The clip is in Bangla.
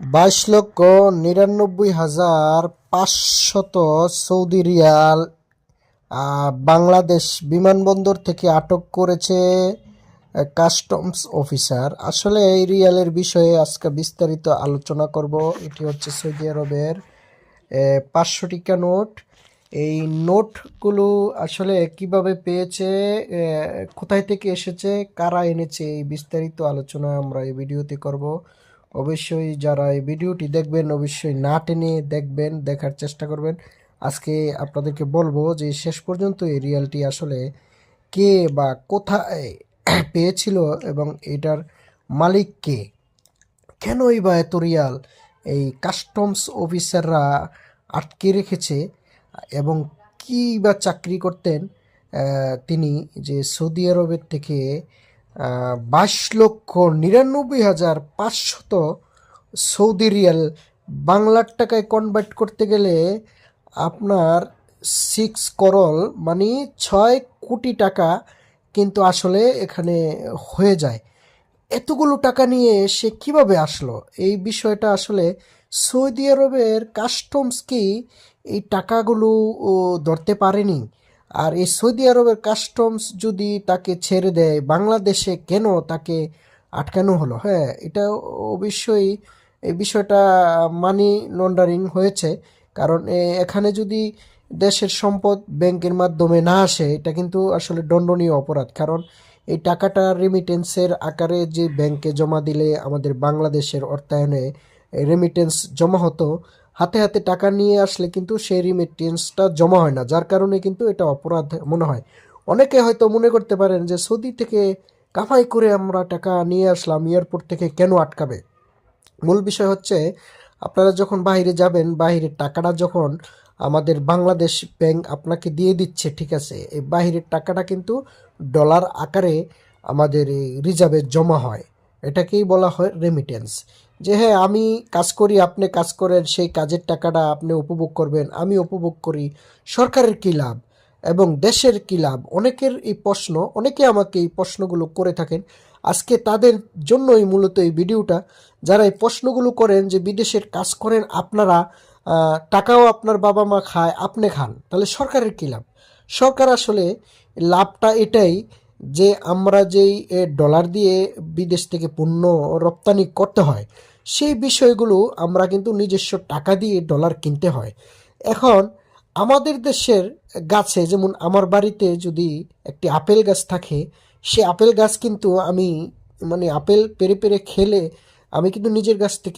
বাইশ লক্ষ নিরানব্বই হাজার পাঁচশত সৌদি রিয়াল বাংলাদেশ বিমানবন্দর থেকে আটক করেছে কাস্টমস অফিসার। আসলে এই রিয়ালের বিষয়ে আজকে বিস্তারিত আলোচনা করব। এটি হচ্ছে সৌদি আরবের পাঁচশো টিকা নোট। এই নোটগুলো আসলে কীভাবে পেয়েছে কোথায় থেকে এসেছে, কারা এনেছে, এই বিস্তারিত আলোচনা আমরা এই ভিডিওতে করব। অবশ্যই যারা এই ভিডিওটি দেখবেন, অবশ্যই না টেনে দেখবেন, দেখার চেষ্টা করবেন। আজকে আপনাদেরকে বলব যে, শেষ পর্যন্ত এই রিয়ালটি আসলে কে বা কোথায় পেয়েছিল এবং এটার মালিক কে? কেনই বা এত রিয়াল? এই কাস্টমস অফিসাররা আটকে রেখেছে এবং কী বা চাকরি করতেন তিনি যে সৌদি আরবের থেকে বাইশ লক্ষ নিরানব্বই হাজার পাঁচশত সৌদি রিয়াল বাংলার টাকায় কনভার্ট করতে গেলে আপনার সিক্স করল মানে ছয় কোটি টাকা কিন্তু আসলে এখানে হয়ে যায়। এতগুলো টাকা নিয়ে সে কীভাবে আসলো? এই বিষয়টা আসলে সৌদি আরবের কাস্টমস কি এই টাকাগুলো ধরতে পারেনি? আর এই সৌদি আরবের কাস্টমস যদি তাকে ছেড়ে দেয়, বাংলাদেশে কেন তাকে আটকানো হলো? হ্যাঁ এটা অবশ্যই এই বিষয়টা মানি লন্ডারিং হয়েছে। কারণ এখানে যদি দেশের সম্পদ ব্যাংকের মাধ্যমে না আসে, এটা কিন্তু আসলে দণ্ডনীয় অপরাধ। কারণ, এই টাকাটা রেমিটেন্সের আকারে যে ব্যাংকে জমা দিলে আমাদের বাংলাদেশের অর্থায়নে রেমিটেন্স জমা হতো হাতে হাতে টাকা নিয়ে আসলে কিন্তু সেই রেমিটেন্সটা জমা হয় না, যার কারণে কিন্তু এটা অপরাধ মনে হয়। অনেকে হয়তো মনে করতে পারেন যে সৌদি থেকে কামাই করে আমরা টাকা নিয়ে আসলাম, এয়ারপোর্ট থেকে কেন আটকাবে? মূল বিষয় হচ্ছে, আপনারা যখন বাইরে যাবেন, বাইরের টাকাটা যখন আমাদের বাংলাদেশ ব্যাংক আপনাকে দিয়ে দিচ্ছে, ঠিক আছে, এই বাহিরের টাকাটা কিন্তু ডলার আকারে আমাদের রিজার্ভে জমা হয়। এটাকেই বলা হয় রেমিটেন্স যে হ্যাঁ আমি কাজ করি, আপনি কাজ করেন, সেই কাজের টাকাটা আপনি উপভোগ করবেন, আমি উপভোগ করি, সরকারের কী লাভ এবং দেশের কী লাভ? অনেকের এই প্রশ্ন, অনেকে আমাকে এই প্রশ্নগুলো করে থাকেন। আজকে তাদের জন্যই মূলত এই ভিডিওটা। যারা এই প্রশ্নগুলো করেন যে বিদেশের কাজ করেন, আপনারা টাকাও আপনার বাবা মা খায়, আপনি খান, তাহলে সরকারের কী লাভ? সরকার আসলে লাভটা এটাই যে আমরা যেই ডলার দিয়ে বিদেশ থেকে পণ্য রপ্তানি করতে হয়, সেই বিষয়গুলো আমরা কিন্তু নিজস্ব টাকা দিয়ে ডলার কিনতে হয়। এখন আমাদের দেশের গাছে, যেমন আমার বাড়িতে যদি একটি আপেল গাছ থাকে, সে আপেল গাছ কিন্তু আমি মানে আপেল পেরে পেরে খেলে আমি কিন্তু নিজের গাছ থেকে